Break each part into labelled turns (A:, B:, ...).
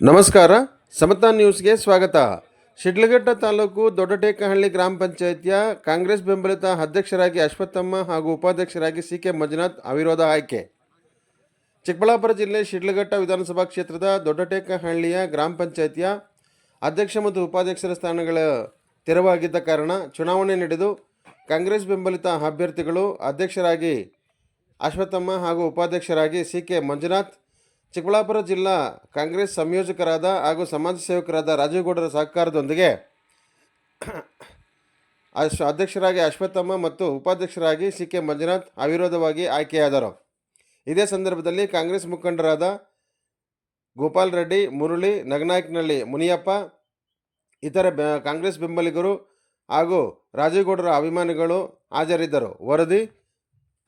A: ನಮಸ್ಕಾರ. ಸಮತಾ ನ್ಯೂಸ್ಗೆ ಸ್ವಾಗತ. ಶಿಡ್ಲಘಟ್ಟ ತಾಲೂಕು ದೊಡ್ಡಟೇಕಹಳ್ಳಿ ಗ್ರಾಮ ಪಂಚಾಯಿತಿಯ ಕಾಂಗ್ರೆಸ್ ಬೆಂಬಲಿತ ಅಧ್ಯಕ್ಷರಾಗಿ ಅಶ್ವತ್ಥಮ್ಮ ಹಾಗೂ ಉಪಾಧ್ಯಕ್ಷರಾಗಿ ಸಿ ಕೆ ಮಂಜುನಾಥ್ ಅವಿರೋಧ ಆಯ್ಕೆ. ಚಿಕ್ಕಬಳ್ಳಾಪುರ ಜಿಲ್ಲೆ ಶಿಡ್ಲಘಟ್ಟ ವಿಧಾನಸಭಾ ಕ್ಷೇತ್ರದ ದೊಡ್ಡಟೇಕಹಳ್ಳಿಯ ಗ್ರಾಮ ಪಂಚಾಯಿತಿಯ ಅಧ್ಯಕ್ಷ ಮತ್ತು ಉಪಾಧ್ಯಕ್ಷರ ಸ್ಥಾನಗಳ ತೆರವಾಗಿದ್ದ ಕಾರಣ ಚುನಾವಣೆ ನಡೆದು ಕಾಂಗ್ರೆಸ್ ಬೆಂಬಲಿತ ಅಭ್ಯರ್ಥಿಗಳು ಅಧ್ಯಕ್ಷರಾಗಿ ಅಶ್ವತ್ಥಮ್ಮ ಹಾಗೂ ಉಪಾಧ್ಯಕ್ಷರಾಗಿ ಸಿ ಕೆ ಮಂಜುನಾಥ್ ಚಿಕ್ಕಬಳ್ಳಾಪುರ ಜಿಲ್ಲಾ ಕಾಂಗ್ರೆಸ್ ಸಂಯೋಜಕರಾದ ಹಾಗೂ ಸಮಾಜ ಸೇವಕರಾದ ರಾಜೇಗೌಡರ ಸಹಕಾರದೊಂದಿಗೆ ಅಶ್ ಅಧ್ಯಕ್ಷರಾಗಿ ಅಶ್ವತ್ಥಮ್ಮ ಮತ್ತು ಉಪಾಧ್ಯಕ್ಷರಾಗಿ ಸಿ ಕೆ ಮಂಜುನಾಥ್ ಅವಿರೋಧವಾಗಿ ಆಯ್ಕೆಯಾದರು. ಇದೇ ಸಂದರ್ಭದಲ್ಲಿ ಕಾಂಗ್ರೆಸ್ ಮುಖಂಡರಾದ ಗೋಪಾಲ್ ರೆಡ್ಡಿ, ಮುರಳಿ, ನಗನಾಯಕನಹಳ್ಳಿ, ಮುನಿಯಪ್ಪ, ಇತರ ಕಾಂಗ್ರೆಸ್ ಬೆಂಬಲಿಗರು ಹಾಗೂ ರಾಜೇಗೌಡರ ಅಭಿಮಾನಿಗಳು ಹಾಜರಿದ್ದರು. ವರದಿ,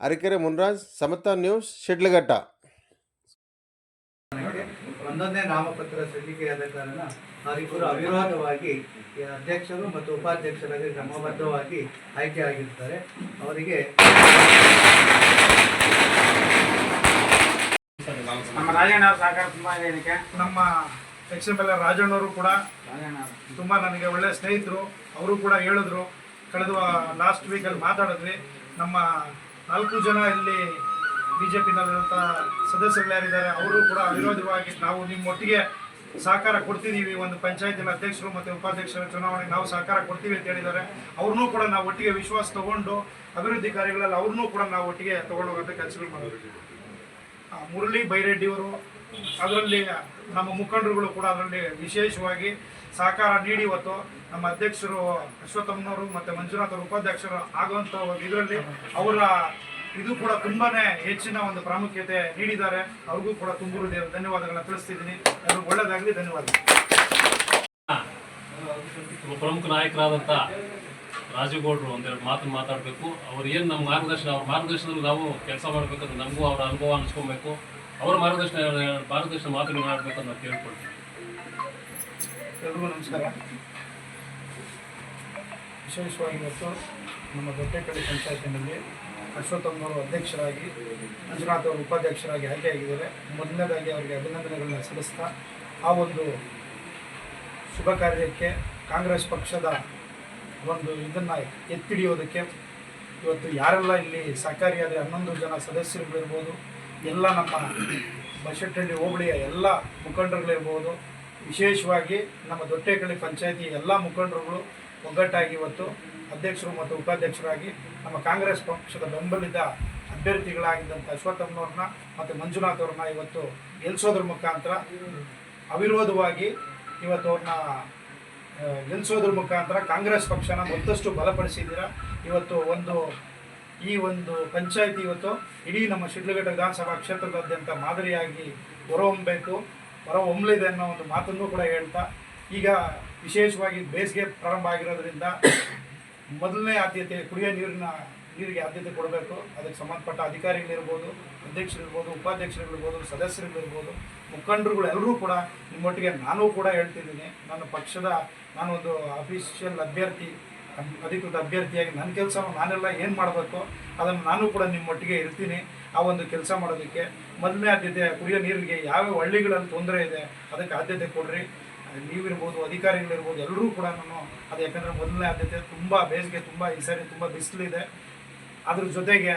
A: ಅರಕೆರೆ ಮುನ್ರಾಜ್, ಸಮತಾ ನ್ಯೂಸ್, ಶಿಡ್ಲಘಟ್ಟ.
B: ಒಂದೊಂದೇ ನಾಮಪತ್ರ ಸಲ್ಲಿಕೆಯಾದ ಕಾರಣ ಅವರಿಬ್ಬರು ಅವಿರೋಧವಾಗಿ ಅಧ್ಯಕ್ಷರು ಮತ್ತು ಉಪಾಧ್ಯಕ್ಷರಾಗಿ ಕ್ರಮಬದ್ಧವಾಗಿ ಆಯ್ಕೆಯಾಗಿರ್ತಾರೆ ಅವರಿಗೆ
C: ನಮ್ಮ ರಾಜಣ್ಣ ಅವ್ರ ಸಹಕಾರ ತುಂಬಾ ಇದೆ ಇದಕ್ಕೆ.
D: ನಮ್ಮ ಎಕ್ಸ್ ಎಂ ಎಲ್ ರಾಜಣ್ಣವರು ಕೂಡ ತುಂಬ ನನಗೆ ಒಳ್ಳೆ ಸ್ನೇಹಿತರು. ಅವರು ಕೂಡ ಹೇಳಿದ್ರು ಕಳೆದ ಲಾಸ್ಟ್ ವೀಕಲ್ಲಿ ಮಾತಾಡಿದ್ವಿ. ನಮ್ಮ ನಾಲ್ಕು ಜನ ಇಲ್ಲಿ ಬಿ ಜೆ ಪಿನಲ್ಲಿರುವಂಥ ಸದಸ್ಯರು ಯಾರಿದ್ದಾರೆ ಅವರು ಕೂಡ ವಿರೋಧವಾಗಿ ನಾವು ನಿಮ್ಮ ಒಟ್ಟಿಗೆ ಸಹಕಾರ ಕೊಡ್ತಿದ್ದೀವಿ ಒಂದು ಪಂಚಾಯತಿನ ಅಧ್ಯಕ್ಷರು ಮತ್ತು ಉಪಾಧ್ಯಕ್ಷರ ಚುನಾವಣೆಗೆ ನಾವು ಸಹಕಾರ ಕೊಡ್ತೀವಿ ಅಂತ ಹೇಳಿದ್ದಾರೆ. ಅವ್ರನ್ನೂ ಕೂಡ ನಾವು ಒಟ್ಟಿಗೆ ವಿಶ್ವಾಸ ತಗೊಂಡು ಅಭಿವೃದ್ಧಿ ಕಾರ್ಯಗಳಲ್ಲಿ ಅವ್ರನ್ನೂ ಕೂಡ ನಾವು ಒಟ್ಟಿಗೆ ತಗೊಂಡು ಹೋಗುವಂತ ಕೆಲಸಗಳು ಆ, ಮುರಳಿ ಬೈರೆಡ್ಡಿಯವರು ಅದರಲ್ಲಿ ನಮ್ಮ ಮುಖಂಡರುಗಳು ಕೂಡ ಅದರಲ್ಲಿ ವಿಶೇಷವಾಗಿ ಸಹಕಾರ ನೀಡಿ ಇವತ್ತು ನಮ್ಮ ಅಧ್ಯಕ್ಷರು ಅಶ್ವತ್ಥಮ್ಮನವರು ಮತ್ತು ಮಂಜುನಾಥ್ ಅವರು ಉಪಾಧ್ಯಕ್ಷರು ಆಗುವಂಥ ಇದರಲ್ಲಿ ಅವರ ಇದು ಕೂಡ ತುಂಬಾನೇ ಹೆಚ್ಚಿನ ಒಂದು ಪ್ರಾಮುಖ್ಯತೆ ನೀಡಿದ್ದಾರೆ. ಅವ್ರಿಗೂ ಕೂಡ ತುಂಬೂರು ದೇವರು ಧನ್ಯವಾದಗಳನ್ನ ತಿಳಿಸ್ತಿದ್ದೀನಿ. ಅದು ಒಳ್ಳೆಯದಾಗಲಿ ಧನ್ಯವಾದ
E: ಪ್ರಮುಖ ನಾಯಕರಾದಂಥ ರಾಜಗೌಡರು ಒಂದೆರಡು ಮಾತನ್ನು ಮಾತಾಡಬೇಕು. ಅವ್ರು ಏನು ನಮ್ಮ ಮಾರ್ಗದರ್ಶನ ಅವ್ರ ಮಾರ್ಗದರ್ಶನದಲ್ಲಿ ನಾವು ಕೆಲಸ ಮಾಡಬೇಕಂದ್ರೆ ನಮಗೂ ಅವರ ಅನುಭವ ಅನಿಸ್ಕೊಬೇಕು. ಅವರ ಮಾರ್ಗದರ್ಶನ ಮಾರ್ಗದರ್ಶನ ಮಾತುಗಳು ಮಾಡಬೇಕಂತ ನಾವು ಕೇಳ್ಕೊಳ್ತೀವಿ
D: ಎಲ್ರಿಗೂ ನಮಸ್ಕಾರ. ವಿಶೇಷವಾಗಿ ಇವತ್ತು ನಮ್ಮ ದೊಡ್ಡಕಳ್ಳಿ ಪಂಚಾಯತಿನಲ್ಲಿ ಅಶ್ವತ್ಥಮ್ಮನವರು ಅಧ್ಯಕ್ಷರಾಗಿ, ಮಂಜುನಾಥ್ ಅವರು ಉಪಾಧ್ಯಕ್ಷರಾಗಿ ಆಯ್ಕೆಯಾಗಿದ್ದಾರೆ. ಮೊದಲನೇದಾಗಿ ಅವರಿಗೆ ಅಭಿನಂದನೆಗಳನ್ನ ಸಲ್ಲಿಸ್ತಾ, ಆ ಒಂದು ಶುಭ ಕಾರ್ಯಕ್ಕೆ ಕಾಂಗ್ರೆಸ್ ಪಕ್ಷದ ಒಂದು ಇದನ್ನು ಎತ್ತಿಡಿಯೋದಕ್ಕೆ ಇವತ್ತು ಯಾರೆಲ್ಲ ಇಲ್ಲಿ ಸಹಕಾರಿಯಾದ ಹನ್ನೊಂದು ಜನ ಸದಸ್ಯರುಗಳಿರ್ಬೋದು, ಎಲ್ಲ ನಮ್ಮ ಬಶೆಟ್ಟಹಳ್ಳಿ ಹೋಬಳಿಯ ಎಲ್ಲ ಮುಖಂಡರುಗಳಿರ್ಬೋದು, ವಿಶೇಷವಾಗಿ ನಮ್ಮ ದೊಡ್ಡೇಕಳ್ಳಿ ಪಂಚಾಯತಿ ಎಲ್ಲ ಮುಖಂಡರುಗಳು ಒಗ್ಗಟ್ಟಾಗಿ ಇವತ್ತು ಅಧ್ಯಕ್ಷರು ಮತ್ತು ಉಪಾಧ್ಯಕ್ಷರಾಗಿ ನಮ್ಮ ಕಾಂಗ್ರೆಸ್ ಪಕ್ಷದ ಬೆಂಬಲಿತ ಅಭ್ಯರ್ಥಿಗಳಾಗಿದ್ದಂಥ ಅಶ್ವತ್ಥಮ್ಮನವ್ರನ್ನ ಮತ್ತು ಮಂಜುನಾಥ್ ಅವ್ರನ್ನ ಇವತ್ತು ಗೆಲ್ಲಿಸೋದ್ರ ಮುಖಾಂತರ ಅವಿರೋಧವಾಗಿ ಇವತ್ತು ಅವ್ರನ್ನ ಗೆಲ್ಲಿಸೋದ್ರ ಮುಖಾಂತರ ಕಾಂಗ್ರೆಸ್ ಪಕ್ಷನ ಮತ್ತಷ್ಟು ಬಲಪಡಿಸಿದ್ದೀರಾ? ಇವತ್ತು ಒಂದು, ಈ ಒಂದು ಪಂಚಾಯತಿ ಇವತ್ತು ಇಡೀ ನಮ್ಮ ಶಿಡ್ಲಘಟ್ಟ ವಿಧಾನಸಭಾ ಕ್ಷೇತ್ರದಾದ್ಯಂತ ಮಾದರಿಯಾಗಿ ಹೊರಹೊಮ್ಮಬೇಕು ಹೊರಹೊಮ್ಮಲಿದೆ ಅನ್ನೋ ಒಂದು ಮಾತನ್ನು ಕೂಡ ಹೇಳ್ತಾ, ಈಗ ವಿಶೇಷವಾಗಿ ಬೇಸಿಗೆ ಪ್ರಾರಂಭ ಆಗಿರೋದ್ರಿಂದ ಮೊದಲನೇ ಆದ್ಯತೆ, ಕುಡಿಯೋ ನೀರಿನ, ನೀರಿಗೆ ಆದ್ಯತೆ ಕೊಡಬೇಕು. ಅದಕ್ಕೆ ಸಂಬಂಧಪಟ್ಟ ಅಧಿಕಾರಿಗಳಿರ್ಬೋದು, ಅಧ್ಯಕ್ಷರಿರ್ಬೋದು ಉಪಾಧ್ಯಕ್ಷರುಗಳಿರ್ಬೋದು ಸದಸ್ಯರುಗಳಿರ್ಬೋದು ಮುಖಂಡರುಗಳು ಎಲ್ಲರೂ ಕೂಡ ನಿಮ್ಮೊಟ್ಟಿಗೆ ನಾನು ಕೂಡ ಹೇಳ್ತಿದ್ದೀನಿ. ನನ್ನ ಪಕ್ಷದ ನಾನೊಂದು ಅಫಿಷಿಯಲ್ ಅಭ್ಯರ್ಥಿ, ಅಧಿಕೃತ ಅಭ್ಯರ್ಥಿಯಾಗಿ ನನ್ನ ಕೆಲಸ ನಾನೆಲ್ಲ ಏನು ಮಾಡಬೇಕು, ಅದನ್ನು ನಾನು ಕೂಡ ನಿಮ್ಮೊಟ್ಟಿಗೆ ಇರ್ತೀನಿ ಆ ಒಂದು ಕೆಲಸ ಮಾಡೋದಕ್ಕೆ. ಮೊದಲನೇ ಆದ್ಯತೆ ಕುಡಿಯೋ ನೀರಿಗೆ ಯಾವ ಹಳ್ಳಿಗಳಲ್ಲಿ ತೊಂದರೆ ಇದೆ, ಅದಕ್ಕೆ ಆದ್ಯತೆ ಕೊಡ್ರಿ. ನೀವಿರ್ಬೋದು, ಅಧಿಕಾರಿಗಳಿರ್ಬೋದು ಎಲ್ಲರೂ ಕೂಡ ನಾನು ಅದು ಯಾಕಂದರೆ ಮೊದಲನೇ ಆದ್ಯತೆ ತುಂಬ ಬೇಸಿಗೆ ತುಂಬ, ಈ ಸಾರಿ ತುಂಬ ಬಿಸಿಲಿದೆ. ಅದ್ರ ಜೊತೆಗೆ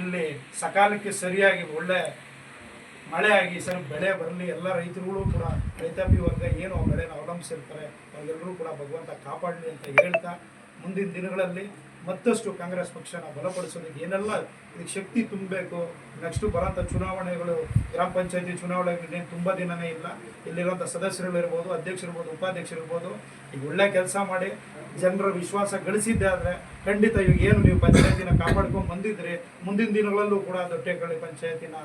D: ಇಲ್ಲಿ ಸಕಾಲಕ್ಕೆ ಸರಿಯಾಗಿ ಒಳ್ಳೆ ಮಳೆ ಆಗಿ ಸರ್ ಬೆಳೆ ಬರಲಿ, ಎಲ್ಲ ರೈತರುಗಳು ಕೂಡ, ರೈತಾಪಿ ವರ್ಗ ಏನು ಬೆಳೆನ ಅವಲಂಬಿಸಿರ್ತಾರೆ ಅವರೆಲ್ಲರೂ ಕೂಡ ಭಗವಂತ ಕಾಪಾಡಲಿ ಅಂತ ಹೇಳ್ತಾ ಮುಂದಿನ ದಿನಗಳಲ್ಲಿ ಮತ್ತಷ್ಟು ಕಾಂಗ್ರೆಸ್ ಪಕ್ಷನ ಬಲಪಡಿಸೋದಕ್ಕೆ ಏನೆಲ್ಲ ಇದಕ್ಕೆ ಶಕ್ತಿ ತುಂಬಬೇಕು? ನೆಕ್ಸ್ಟು ಬರೋಂಥ ಚುನಾವಣೆಗಳು, ಗ್ರಾಮ ಪಂಚಾಯತಿ ಚುನಾವಣೆಗಳು ತುಂಬ ದಿನನೇ ಇಲ್ಲ. ಇಲ್ಲಿರುವಂಥ ಸದಸ್ಯರುಗಳಿರ್ಬೋದು ಅಧ್ಯಕ್ಷರಿರ್ಬೋದು, ಉಪಾಧ್ಯಕ್ಷರಿರ್ಬೋದು, ಈಗ ಒಳ್ಳೆ ಕೆಲಸ ಮಾಡಿ ಜನರ ವಿಶ್ವಾಸ ಗಳಿಸಿದ್ದೆ ಆದರೆ ಖಂಡಿತ ಇವಾಗ ಏನು ನೀವು ಪಂಚಾಯತಿನ ಕಾಪಾಡ್ಕೊಂಡು ಬಂದಿದ್ರಿ, ಮುಂದಿನ ದಿನಗಳಲ್ಲೂ ಕೂಡ ದೊಡ್ಡೇಕಳ್ಳಿ ಪಂಚಾಯತಿನ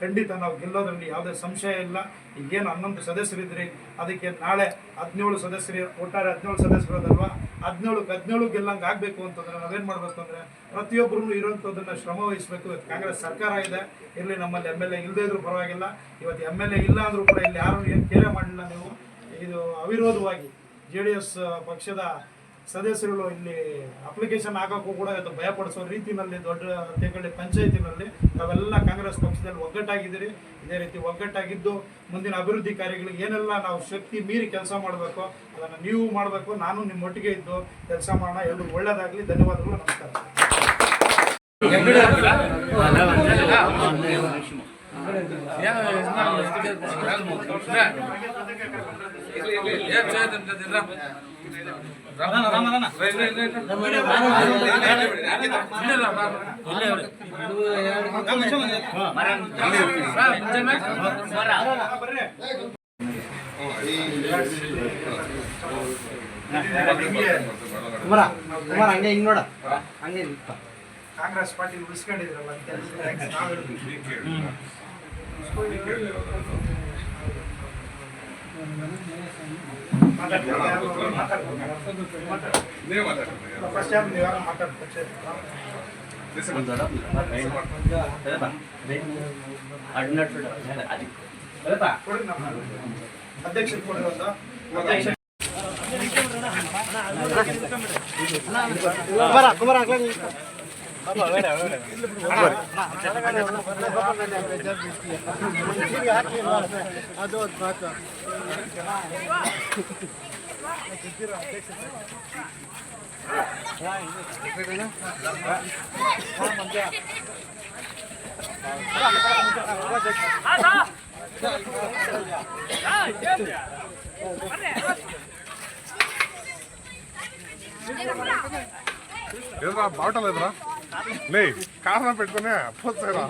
D: ಖಂಡಿತ ನಾವು ಗೆಲ್ಲೋದ್ರಲ್ಲಿ ಯಾವುದೇ ಸಂಶಯ ಇಲ್ಲ. ಈಗೇನು ಹನ್ನೊಂದು ಸದಸ್ಯರಿದ್ರಿ, ಅದಕ್ಕೆ ನಾಳೆ ಹದಿನೇಳು ಸದಸ್ಯರು, ಒಟ್ಟಾರೆ ಹದಿನೇಳು ಸದಸ್ಯರದಲ್ವಾ ಹದಿನೇಳಕ್ಕೆ ಹದಿನೇಳು ಗೆಲ್ಲಂಗೆ ಆಗಬೇಕು ಅಂತಂದ್ರೆ ನಾವೇನು ಮಾಡಬೇಕು ಅಂದರೆ ಪ್ರತಿಯೊಬ್ಬರೂ ಇರೋಂಥದ್ದನ್ನು ಶ್ರಮ ವಹಿಸಬೇಕು. ಕಾಂಗ್ರೆಸ್ ಸರ್ಕಾರ ಇದೆ, ಇರಲಿ ನಮ್ಮಲ್ಲಿ ಎಂ ಎಲ್ ಎ ಇಲ್ಲದೇ ಇದ್ರೂ ಪರವಾಗಿಲ್ಲ. ಇವತ್ತು ಎಂ ಎಲ್ ಎ ಇಲ್ಲ ಅಂದರೂ ಕೂಡ ಇಲ್ಲಿ ಯಾರು ಏನು ಕೇರೆ ಮಾಡಲಿಲ್ಲ ನೀವು. ಇದು ಅವಿರೋಧವಾಗಿ ಜೆ ಪಕ್ಷದ ಸದಸ್ಯರುಗಳು ಇಲ್ಲಿ ಅಪ್ಲಿಕೇಶನ್ ಹಾಕೋಕ್ಕೂ ಕೂಡ ಇವತ್ತು ಭಯಪಡಿಸೋ ರೀತಿಯಲ್ಲಿ ದೊಡ್ಡ ಹುದ್ದೆಗಳಲ್ಲಿ ಪಂಚಾಯತಿನಲ್ಲಿ ನಾವೆಲ್ಲ ಕಾಂಗ್ರೆಸ್ ಪಕ್ಷದಲ್ಲಿ ಒಗ್ಗಟ್ಟಾಗಿದ್ದೀರಿ. ಇದೇ ರೀತಿ ಒಗ್ಗಟ್ಟಾಗಿದ್ದು ಮುಂದಿನ ಅಭಿವೃದ್ಧಿ ಕಾರ್ಯಗಳಿಗೆ ಏನೆಲ್ಲ ನಾವು ಶಕ್ತಿ ಮೀರಿ ಕೆಲಸ ಮಾಡಬೇಕು, ಅದನ್ನು ನೀವು ಮಾಡಬೇಕು, ನಾನು ನಿಮ್ಮ ಒಟ್ಟಿಗೆ ಇದ್ದು ಕೆಲಸ ಮಾಡೋಣ. ಎಲ್ಲರೂ ಒಳ್ಳೆಯದಾಗಲಿ ಧನ್ಯವಾದಗಳು. ನಮಸ್ಕಾರ.
B: ಕುಮಾರ ಕುಮಾರ ಹಂಗೆ ಹಿಂಗೆ ನೋಡ. ಹಂಗೆ
D: ಕಾಂಗ್ರೆಸ್ ಪಾರ್ಟಿ ಉಳಿಸ್ಕೊಂಡಿದ್ರಲ್ಲ ಅಂತ ಅಧ್ಯಕ್ಷ
B: ಕುಮಾರ ಕುಮಾರ ಆಗ್ಲಿ
F: ಅದು ಮಾತು బావటం లేదురా లే కారణం పెట్టుకునే పోతారా